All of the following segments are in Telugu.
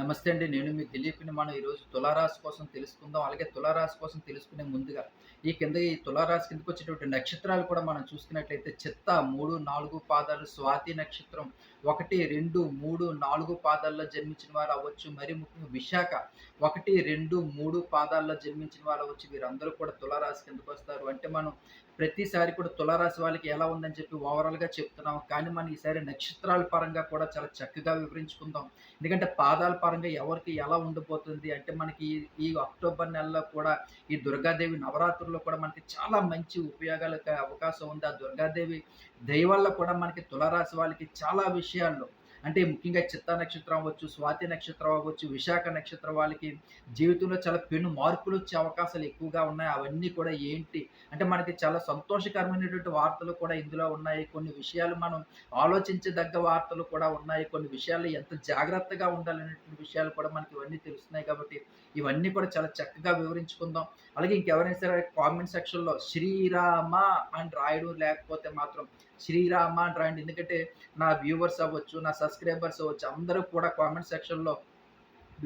నమస్తే అండి. నేను మీ దిలీప్ని మనం ఈరోజు తులారాశి కోసం తెలుసుకుందాం. అలాగే తులారాశి కోసం తెలుసుకునే ముందుగా ఈ కింద ఈ తులారాశి కిందకు వచ్చేటువంటి నక్షత్రాలు కూడా మనం చూసుకున్నట్లయితే చిత్త మూడు నాలుగు పాదాలు స్వాతి నక్షత్రం ఒకటి రెండు మూడు నాలుగు పాదాల్లో జన్మించిన వారు అవ్వచ్చు. మరి ముఖ్యంగా విశాఖ ఒకటి రెండు మూడు పాదాల్లో జన్మించిన వారు అవ్వచ్చు. వీరందరూ కూడా తులారాశి కిందకు వస్తారు? అంటే మనం ప్రతిసారి కూడా తులారాశి వాళ్ళకి ఎలా ఉందని చెప్పి ఓవరాల్గా చెప్తున్నాం కానీ మనం ఈసారి నక్షత్రాల పరంగా కూడా చాలా చక్కగా వివరించుకుందాం. ఎందుకంటే పాదాల పరంగా ఎవరికి ఎలా ఉండిపోతుంది? అంటే మనకి ఈ- ఈ అక్టోబర్ నెలలో కూడా ఈ దుర్గాదేవి నవరాత్రుల్లో కూడా మనకి చాలా మంచి ఉపయోగాలకు అవకాశం ఉంది. ఆ దుర్గాదేవి దయ వల్ల కూడా మనకి తులారాశి వాళ్ళకి చాలా విషయం విషయాల్లో. అంటే ముఖ్యంగా చిత్తా నక్షత్రం అవ్వచ్చు స్వాతి నక్షత్రం అవ్వచ్చు విశాఖ నక్షత్రం వాళ్ళకి జీవితంలో చాలా పెను మార్పులు వచ్చే అవకాశాలు ఎక్కువగా ఉన్నాయి. అవన్నీ కూడా ఏంటి? అంటే మనకి చాలా సంతోషకరమైనటువంటి వార్తలు కూడా ఇందులో ఉన్నాయి. కొన్ని విషయాలు మనం ఆలోచించదగ్గ వార్తలు కూడా ఉన్నాయి. కొన్ని విషయాలు ఎంత జాగ్రత్తగా ఉండాలనేటువంటి విషయాలు కూడా మనకి ఇవన్నీ తెలుస్తున్నాయి కాబట్టి ఇవన్నీ కూడా చాలా చక్కగా వివరించుకుందాం. అలాగే ఇంకెవరైనా సరే కామెంట్ సెక్షన్లో శ్రీరామ అని రాయడం లేకపోతే మాత్రం శ్రీరామ అని రాయండి. ఎందుకంటే నా వ్యూవర్స్ అవ్వచ్చు నా సబ్స్క్రైబర్స్ అవ్వచ్చు అందరూ కూడా కామెంట్ సెక్షన్లో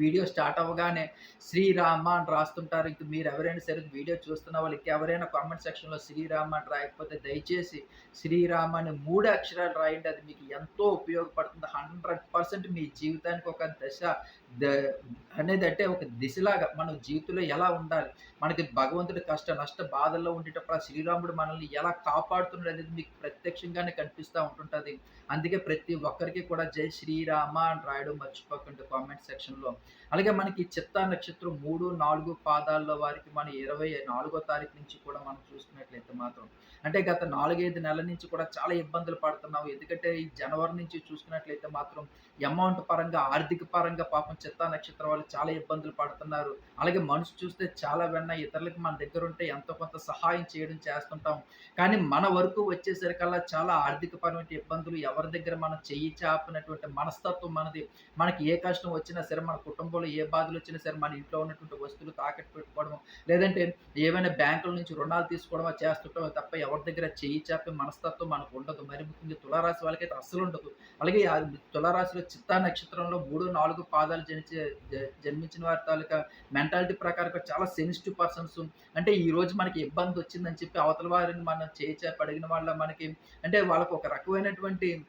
వీడియో స్టార్ట్ అవ్వగానే శ్రీరామ అని రాస్తుంటారు. ఇంక మీరు ఎవరైనా సరే వీడియో చూస్తున్న వాళ్ళు ఎవరైనా కామెంట్ సెక్షన్లో శ్రీరామ అని రాయకపోతే దయచేసి శ్రీరామ అని మూడు అక్షరాలు రాయండి. అది మీకు ఎంతో ఉపయోగపడుతుంది. హండ్రెడ్ పర్సెంట్ మీ జీవితానికి ఒక దశ ద అనేది అంటే ఒక దిశలాగా మనం జీవితంలో ఎలా ఉండాలి? మనకి భగవంతుడి కష్ట నష్ట బాధల్లో ఉండేటప్పుడు ఆ శ్రీరాముడు మనల్ని ఎలా కాపాడుతున్నాడు అనేది మీకు ప్రత్యక్షంగానే కనిపిస్తూ ఉంటుంటుంది. అందుకే ప్రతి ఒక్కరికి కూడా జై శ్రీరామ అని రాయడం మర్చిపోకండి కామెంట్ సెక్షన్లో. అలాగే మనకి చిత్తా నక్షత్రం మూడు నాలుగు పాదాల్లో వారికి మన ఇరవై నాలుగో తారీఖు నుంచి కూడా మనం చూసుకున్నట్లయితే మాత్రం. అంటే గత నాలుగైదు నెలల నుంచి కూడా చాలా ఇబ్బందులు పడుతున్నాం. ఎందుకంటే ఈ జనవరి నుంచి చూసుకున్నట్లయితే మాత్రం అమౌంట్ పరంగా ఆర్థిక పరంగా పాపం చిత్తా నక్షత్రం వాళ్ళు చాలా ఇబ్బందులు పడుతున్నారు. అలాగే మనసు చూస్తే చాలా వెన్న ఇతరులకు మన దగ్గర ఉంటే ఎంతో కొంత సహాయం చేయడం చేస్తుంటాం. కానీ మన వరకు వచ్చేసరికల్లా చాలా ఆర్థిక పరమైన ఇబ్బందులు ఎవరి దగ్గర మనం చెయ్యి చాపినటువంటి మనస్తత్వం మనది. మనకి ఏ కష్టం వచ్చినా సరే మన కుటుంబంలో ఏ బాధలు వచ్చినా సరే మన ఇంట్లో ఉన్నటువంటి వస్తువులు తాకట్టు పెట్టుకోవడం లేదంటే ఏమైనా బ్యాంకుల నుంచి రుణాలు తీసుకోవడమో చేస్తుంటాం తప్ప ఎవరి దగ్గర చెయ్యి చాపే మనస్తత్వం మనకు ఉండదు. మరి ముఖ్యంగా తులారాశి వాళ్ళకైతే అస్సలు ఉండదు. అలాగే తులారాశిలో చిత్తా నక్షత్రంలో మూడు నాలుగు పాదాలు జనించే జన్మించిన వారి తాలూకా మెంటాలిటీ ప్రకారం చాలా సెన్సిటివ్ పర్సన్స్. అంటే ఈ రోజు మనకి ఇబ్బంది వచ్చిందని చెప్పి అవతల వారిని మనం చేయి పడిగిన వాళ్ళ మనకి అంటే వాళ్ళకు ఒక రకమైనటువంటి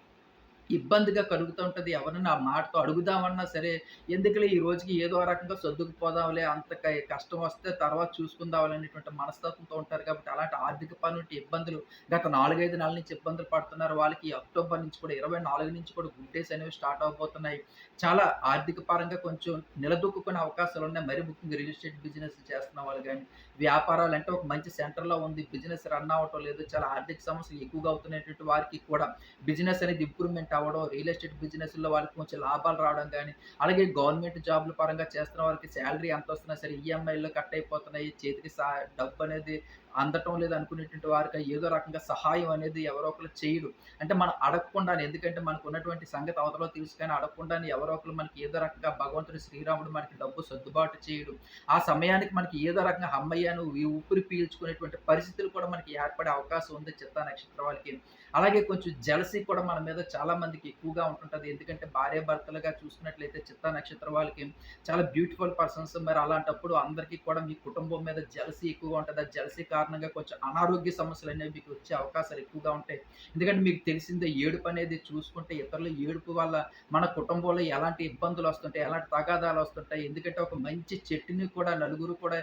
ఇబ్బందిగా కలుగుతూ ఉంటుంది. ఎవరైనా ఆ మాటతో అడుగుదామన్నా సరే ఎందుకులే ఈ రోజుకి ఏదో రకంగా సర్దుకుపోదాంలే అంత కష్టం వస్తే తర్వాత చూసుకుందాంలే అనేటువంటి మనస్తత్వంతో ఉంటారు కాబట్టి అలాంటి ఆర్థిక పనులు ఇబ్బందులు గత నాలుగైదు నెలల నుంచి ఇబ్బందులు పడుతున్నారు. వాళ్ళకి అక్టోబర్ నుంచి కూడా ఇరవై నాలుగు నుంచి కూడా గుడ్ డేస్ అనేవి స్టార్ట్ అవబోతున్నాయి. చాలా ఆర్థిక పరంగా కొంచెం నిలదొక్కునే అవకాశాలు ఉన్నాయి. మరి ముఖ్యంగా రియల్ ఎస్టేట్ బిజినెస్ చేస్తున్న వాళ్ళు కానీ వ్యాపారాలు అంటే ఒక మంచి సెంటర్లో ఉంది. బిజినెస్ రన్ అవ్వటం లేదు. చాలా ఆర్థిక సమస్యలు ఎక్కువగా అవుతున్నటువంటి వారికి కూడా బిజినెస్ అనేది ఇంప్రూవ్మెంట్ అవ్వడం రియల్ ఎస్టేట్ బిజినెస్లో వాళ్ళకి కొంచెం లాభాలు రావడం కానీ అలాగే గవర్నమెంట్ జాబ్ల పరంగా చేస్తున్న వారికి శాలరీ ఎంత వస్తున్నా సరే ఈఎంఐలో కట్ అయిపోతున్నాయి చేతికి సా డబ్బు అనేది అందటం లేదు అనుకునేటువంటి వారికి ఏదో రకంగా సహాయం అనేది ఎవరో ఒకరు చేయడు అంటే మనం అడగకుండానే ఎందుకంటే మనకు ఉన్నటువంటి సంగతి అవతలో తెలుసు కానీ అడగకుండానే ఎవరో ఒకరు మనకి ఏదో రకంగా భగవంతుడు శ్రీరాముడు మనకి డబ్బు సర్దుబాటు చేయడు. ఆ సమయానికి మనకి ఏదో రకంగా అమ్మయ్యను ఈ ఊపిరి పీల్చుకునేటువంటి పరిస్థితులు కూడా మనకి ఏర్పడే అవకాశం ఉంది చిత్తా నక్షత్రం వాళ్ళకి. అలాగే కొంచెం జలసి కూడా మన మీద చాలా మందికి ఎక్కువగా ఉంటుంటుంది. ఎందుకంటే భార్య భర్తలుగా చూసుకున్నట్లయితే చిత్తా నక్షత్రం వాళ్ళకి చాలా బ్యూటిఫుల్ పర్సన్స్ మరి అలాంటప్పుడు అందరికీ కూడా మీ కుటుంబం మీద జలసి ఎక్కువగా ఉంటుంది. ఆ జలసి కారణంగా కొంచెం అనారోగ్య సమస్యలు అనేవి మీకు వచ్చే అవకాశాలు ఎక్కువగా ఉంటాయి. ఎందుకంటే మీకు తెలిసిందే ఏడుపు అనేది చూసుకుంటే ఇతరుల ఏడుపు వల్ల మన కుటుంబంలో ఎలాంటి ఇబ్బందులు వస్తుంటాయి ఎలాంటి తగాదాలు వస్తుంటాయి. ఎందుకంటే ఒక మంచి చెట్టుని కూడా నలుగురు కూడా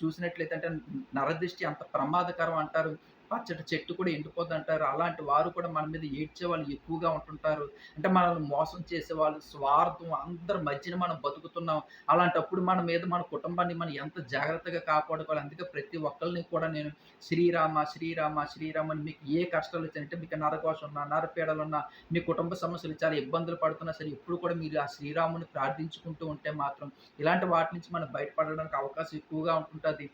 చూసినట్లయితే అంటే నరదృష్టి అంత ప్రమాదకరం అంటారు. పచ్చటి చెట్టు కూడా ఎండిపోద్ది అంటారు అలాంటి వారు కూడా మన మీద ఏడ్చే వాళ్ళు ఎక్కువగా ఉంటుంటారు. అంటే మనల్ని మోసం చేసే వాళ్ళు స్వార్థం అందరి మధ్యన మనం బతుకుతున్నాం. అలాంటప్పుడు మన మీద మన కుటుంబాన్ని మనం ఎంత జాగ్రత్తగా కాపాడుకోవాలి? అందుకే ప్రతి ఒక్కరిని కూడా నేను శ్రీరామ శ్రీరామ శ్రీరామ అని మీకు ఏ కష్టాలు వచ్చాయంటే మీకు నరకోశం ఉన్నా నరపీడలు ఉన్నా మీ కుటుంబ సమస్యలు చాలా ఇబ్బందులు పడుతున్నా సరే ఎప్పుడు కూడా మీరు ఆ శ్రీరాముని ప్రార్థించుకుంటూ ఉంటే మాత్రం ఇలాంటి వాటి నుంచి మనం బయటపడడానికి అవకాశం ఎక్కువగా ఉంటుంటుంది.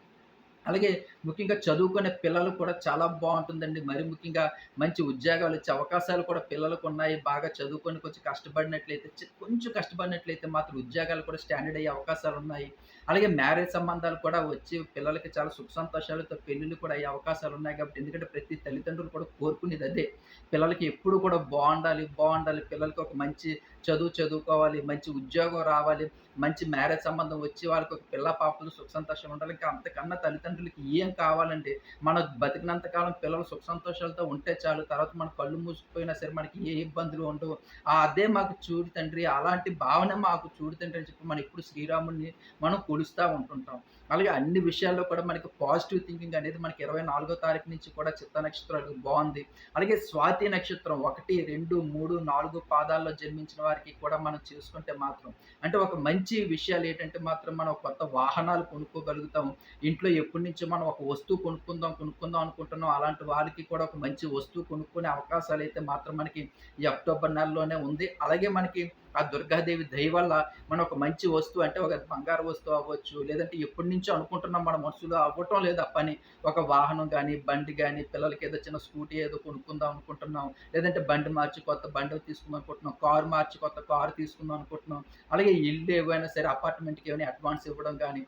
అలాగే ముఖ్యంగా చదువుకునే పిల్లలు కూడా చాలా బాగుంటుందండి. మరి ముఖ్యంగా మంచి ఉద్యోగాలు వచ్చే అవకాశాలు కూడా పిల్లలకు ఉన్నాయి. బాగా చదువుకొని కొంచెం కష్టపడినట్లయితే కొంచెం కష్టపడినట్లయితే మాత్రం ఉద్యోగాలు కూడా స్టాండర్డ్ అయ్యే అవకాశాలు ఉన్నాయి. అలాగే మ్యారేజ్ సంబంధాలు కూడా వచ్చి పిల్లలకి చాలా సుఖ సంతోషాలతో పెళ్ళిళ్ళు కూడా అయ్యే అవకాశాలు ఉన్నాయి కాబట్టి ఎందుకంటే ప్రతి తల్లిదండ్రులు కూడా కోరుకునేది అదే. పిల్లలకి ఎప్పుడు కూడా బాగుండాలి బాగుండాలి పిల్లలకి ఒక మంచి చదువు చదువుకోవాలి, మంచి ఉద్యోగం రావాలి, మంచి మ్యారేజ్ సంబంధం వచ్చి వాళ్ళకి ఒక పిల్ల పాపలు సుఖ సంతోషం ఉండాలి. ఇంకా అంతకన్నా తల్లిదండ్రులకి ఏం కావాలండి? మనం బతికినంత కాలం పిల్లలు సుఖ సంతోషాలతో ఉంటే చాలు. తర్వాత మన కళ్ళు మూసుకుపోయినా సరే మనకి ఏ ఇబ్బందులు ఉండవు. అదే మాకు చూడు తండ్రి అలాంటి భావన మాకు చూడు తండ్రి అని చెప్పి మనం ఇప్పుడు శ్రీరాముడిని మనం కొలుస్తూ ఉంటుంటాం. అలాగే అన్ని విషయాల్లో కూడా మనకి పాజిటివ్ థింకింగ్ అనేది మనకి 24 తారీఖు నుంచి కూడా చిత్త నక్షత్రాలు బాగుంది అలాగే స్వాతి నక్షత్రం 1, 2, 3, 4 పాదాల్లో జన్మించిన వారికి కూడా మనం చూసుకుంటే మాత్రం అంటే ఒక మంచి విషయాలు ఏంటంటే మాత్రం మనం కొత్త వాహనాలు కొనుక్కోగలుగుతాం. ఇంట్లో ఎప్పటినుంచో మనం ఒక వస్తువు కొనుక్కుందాం, కొనుక్కుందాం అనుకుంటున్నాం. అలాంటి వారికి కూడా ఒక మంచి వస్తువు కొనుక్కునే అవకాశాలు అయితే మాత్రం మనకి ఈ అక్టోబర్ నెలలోనే ఉంది. అలాగే మనకి ఆ దుర్గాదేవి దయ వల్ల మనం ఒక మంచి వస్తువు అంటే ఒక బంగారు వస్తువు అవ్వచ్చు, లేదంటే ఎప్పటినుంచో అనుకుంటున్నాం మన మనసులో అవ్వటం లేదు ఆ పని. ఒక వాహనం కానీ బండి కానీ పిల్లలకి ఏదో చిన్న స్కూటీ ఏదో కొనుక్కుందాం అనుకుంటున్నాం. లేదంటే బండి మార్చి కొత్త బండి తీసుకుందాం అనుకుంటున్నాం. కారు మార్చి కొత్త కారు తీసుకుందాం అనుకుంటున్నాం. అలాగే ఇల్లు ఏవైనా సరే అపార్ట్‌మెంట్‌కి ఏమైనా అడ్వాన్స్ ఇవ్వడం కానీ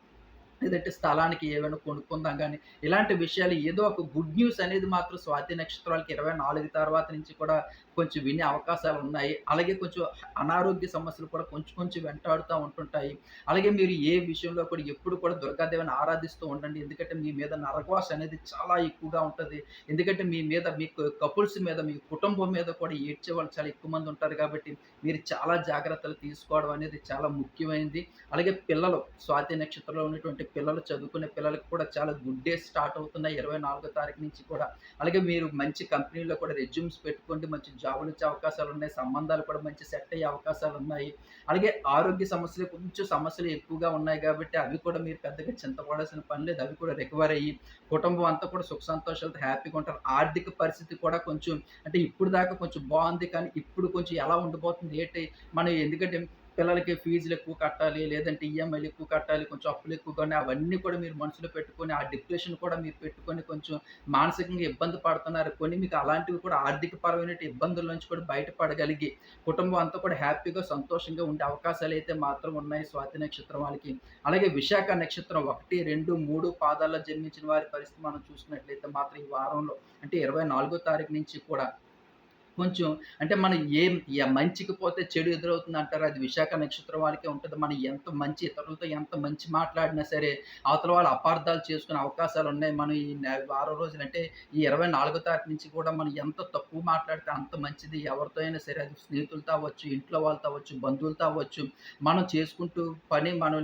లేదంటే స్థలానికి ఏమైనా కొనుక్కుందాం కానీ ఇలాంటి విషయాలు ఏదో ఒక గుడ్ న్యూస్ అనేది మాత్రం స్వాతి నక్షత్రాలకి 24 తర్వాత నుంచి కూడా కొంచెం వినే అవకాశాలు ఉన్నాయి అలాగే కొంచెం అనారోగ్య సమస్యలు కూడా కొంచెం కొంచెం వెంటాడుతూ ఉంటుంటాయి. అలాగే మీరు ఏ విషయంలో కూడా ఎప్పుడు కూడా దుర్గాదేవిని ఆరాధిస్తూ ఉండండి. ఎందుకంటే మీ మీద నరకవాస అనేది చాలా ఎక్కువగా ఉంటుంది ఎందుకంటే మీ మీద మీకు కపుల్స్ మీద, మీ కుటుంబం మీద కూడా ఏడ్చే వాళ్ళు చాలా ఎక్కువ మంది ఉంటారు కాబట్టి, మీరు చాలా జాగ్రత్తలు తీసుకోవడం అనేది చాలా ముఖ్యమైనది. అలాగే పిల్లలు స్వాతి నక్షత్రంలో ఉన్నటువంటి పిల్లలు చదువుకునే పిల్లలకు కూడా చాలా గుడ్ డేస్ స్టార్ట్ అవుతున్నాయి 24 తారీఖు నుంచి కూడా. అలాగే మీరు మంచి కంపెనీలో కూడా రెజ్యూమ్స్ పెట్టుకోండి. మంచి జాబులొచ్చే అవకాశాలున్నాయి. సంబంధాలు కూడా మంచి సెట్ అయ్యే అవకాశాలు ఉన్నాయి అలాగే ఆరోగ్య సమస్యలు కొంచెం సమస్యలు ఎక్కువగా ఉన్నాయి కాబట్టి అవి కూడా మీరు పెద్దగా చింతపడాల్సిన పని లేదు. అవి కూడా రికవర్ అయ్యి కుటుంబం అంతా కూడా సుఖ సంతోషాలతో హ్యాపీగా ఉంటారు. ఆర్థిక పరిస్థితి కూడా కొంచెం అంటే ఇప్పుడు దాకా కొంచెం బాగుంది కానీ ఇప్పుడు కొంచెం ఎలా ఉండబోతుంది ఏంటి మనం ఎందుకంటే పిల్లలకి ఫీజులు ఎక్కువ కట్టాలి. లేదంటే ఈఎంఐలు ఎక్కువ కట్టాలి. కొంచెం అప్పులు ఎక్కువగా అవన్నీ కూడా మీరు మనసులో పెట్టుకొని ఆ డిప్రెషన్ కూడా మీరు పెట్టుకొని కొంచెం మానసికంగా ఇబ్బంది పడుతున్నారు. కొన్ని మీకు అలాంటివి కూడా ఆర్థిక పరమైన ఇబ్బందుల నుంచి కూడా బయటపడగలిగి కుటుంబం అంతా కూడా హ్యాపీగా, సంతోషంగా ఉండే అవకాశాలు అయితే మాత్రం ఉన్నాయి స్వాతి నక్షత్రం వాళ్ళకి. అలాగే విశాఖ నక్షత్రం 1, 2, 3 పాదాల్లో జన్మించిన వారి పరిస్థితి మనం చూసినట్లయితే మాత్రం ఈ వారంలో అంటే 24 తారీఖు నుంచి కూడా కొంచెం అంటే మనం ఏం మంచికి పోతే చెడు ఎదురవుతుంది అంటారు అది విశాఖ నక్షత్రం వాళ్ళకే ఉంటుంది మనం ఎంత మంచి ఇతరులతో ఎంత మంచి మాట్లాడినా సరే, అవతల వాళ్ళు అపార్థాలు చేసుకునే అవకాశాలు ఉన్నాయి మనం ఈ వారం రోజులు అంటే ఈ 24 తారీఖు నుంచి కూడా మనం ఎంత తక్కువ మాట్లాడితే అంత మంచిది. ఎవరితో అయినా సరే అది స్నేహితులతో అవ్వచ్చు, ఇంట్లో వాళ్ళతో అవ్వచ్చు, బంధువులతో అవ్వచ్చు. మనం చేసుకుంటూ పని మనం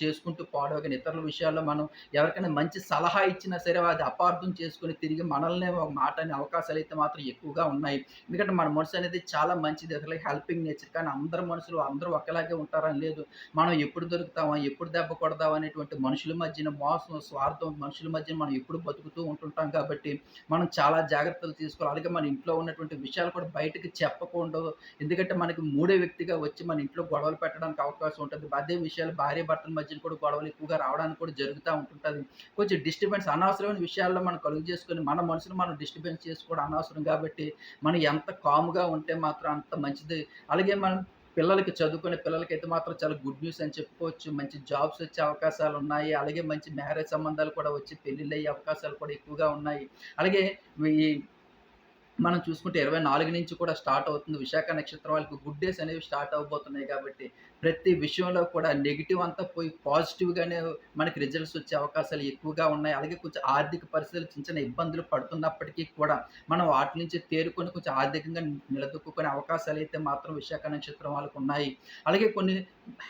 చేసుకుంటూ పోవడమే ఇతరుల విషయాల్లో మనం ఎవరికైనా మంచి సలహా ఇచ్చినా సరే అది అపార్థం చేసుకొని తిరిగి మనల్నే ఒక మాట అనే అవకాశాలైతే మాత్రం ఎక్కువగా ఉన్నాయి. ఎందుకంటే మన మనసు అనేది చాలా మంచిది. అసలు హెల్పింగ్ నేచర్. కానీ అందరి మనుషులు అందరూ ఒకలాగే ఉంటారని లేదు. మనం ఎప్పుడు దొరుకుతామా? ఎప్పుడు దెబ్బ కొడదామా? అనేటువంటి మనుషుల మధ్యన మోసం, స్వార్థం మనుషుల మధ్యన మనం ఎప్పుడు బతుకుతూ ఉంటుంటాం కాబట్టి, మనం చాలా జాగ్రత్తలు తీసుకోవాలి. అలాగే మన ఇంట్లో ఉన్నటువంటి విషయాలు కూడా బయటకు చెప్పకూడదు. ఎందుకంటే మనకి మూడే వ్యక్తిగా వచ్చి మన ఇంట్లో గొడవలు పెట్టడానికి అవకాశం ఉంటుంది అదే విషయాలు భార్య భర్తల మధ్యన కూడా గొడవలు ఎక్కువగా రావడానికి కూడా జరుగుతూ ఉంటుంటుంది కొంచెం డిస్టర్బెన్స్ అనవసరమైన విషయాల్లో మనం కలుగు చేసుకొని మన మనసును మనం డిస్టర్బెన్స్ చేసుకోవడం అనవసరం కాబట్టి, మనం ఎంత అంత కామ్‌గా ఉంటే మాత్రం అంత మంచిది. అలాగే మనం పిల్లలకి చదువుకునే పిల్లలకైతే మాత్రం చాలా గుడ్ న్యూస్ అని చెప్పుకోవచ్చు. మంచి జాబ్స్ వచ్చే అవకాశాలు ఉన్నాయి అలాగే మంచి మ్యారేజ్ సంబంధాలు కూడా వచ్చి పెళ్ళిళ్ళయ్యే అవకాశాలు కూడా ఎక్కువగా ఉన్నాయి. అలాగే ఈ మనం చూసుకుంటే 24 నుంచి కూడా స్టార్ట్ అవుతుంది. విశాఖ నక్షత్రం వాళ్ళకి గుడ్ డేస్ అనేవి స్టార్ట్ అవ్వబోతున్నాయి కాబట్టి, ప్రతి విషయంలో కూడా నెగిటివ్ అంతా పోయి పాజిటివ్‌గానే మనకి రిజల్ట్స్ వచ్చే అవకాశాలు ఎక్కువగా ఉన్నాయి. అలాగే కొంచెం ఆర్థిక పరిస్థితులు చిన్న చిన్న ఇబ్బందులు పడుతున్నప్పటికీ కూడా, మనం వాటి నుంచి తేరుకొని కొంచెం ఆర్థికంగా నిలదొక్కుకునే అయితే మాత్రం విశాఖ నక్షత్రం వాళ్ళకున్నాయి. అలాగే కొన్ని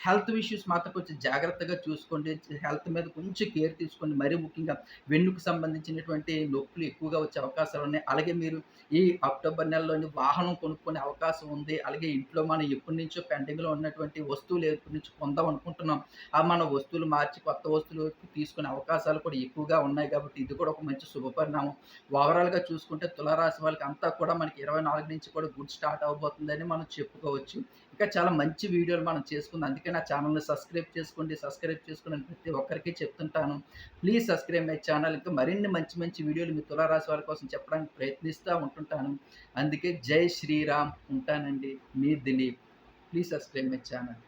హెల్త్ ఇష్యూస్ మాత్రం కొంచెం జాగ్రత్తగా చూసుకోండి. హెల్త్ మీద కొంచెం కేర్ తీసుకోండి. మరీ ముఖ్యంగా వెన్నుకు సంబంధించినటువంటి నొప్పులు ఎక్కువగా వచ్చే అవకాశాలు ఉన్నాయి అలాగే మీరు ఈ అక్టోబర్ నెలలోని వాహనం కొనుక్కునే అవకాశం ఉంది. అలాగే ఇంట్లో మనం ఎప్పటినుంచో పెండింగ్‌లో ఉన్నటువంటి వస్తువులు ఎప్పటి నుంచి కొందాం అనుకుంటున్నాం. ఆ మన వస్తువులు మార్చి కొత్త వస్తువులు తీసుకునే అవకాశాలు కూడా ఎక్కువగా ఉన్నాయి కాబట్టి ఇది కూడా ఒక మంచి శుభపరిణామం. ఓవరాల్గా చూసుకుంటే తులారాశి వాళ్ళకి అంతా కూడా మనకి ఇరవై నాలుగు నుంచి కూడా గుడ్ స్టార్ట్ అవబోతుందని మనం చెప్పుకోవచ్చు. ఇంకా చాలా మంచి వీడియోలు మనం చేసుకుందాం. అందుకే నా ఛానల్ని సబ్స్క్రైబ్ చేసుకోండి సబ్స్క్రైబ్ చేసుకుని ప్రతి ఒక్కరికి చెప్తుంటాను. Please subscribe my channel. ఇంకా మరిన్ని మంచి మంచి వీడియోలు మీ తులారాశి వాళ్ళ కోసం చెప్పడానికి ప్రయత్నిస్తూ ఉంటుంటాను. అందుకే జై శ్రీరామ్ ఉంటానండి మీ Dilip. Please subscribe my channel.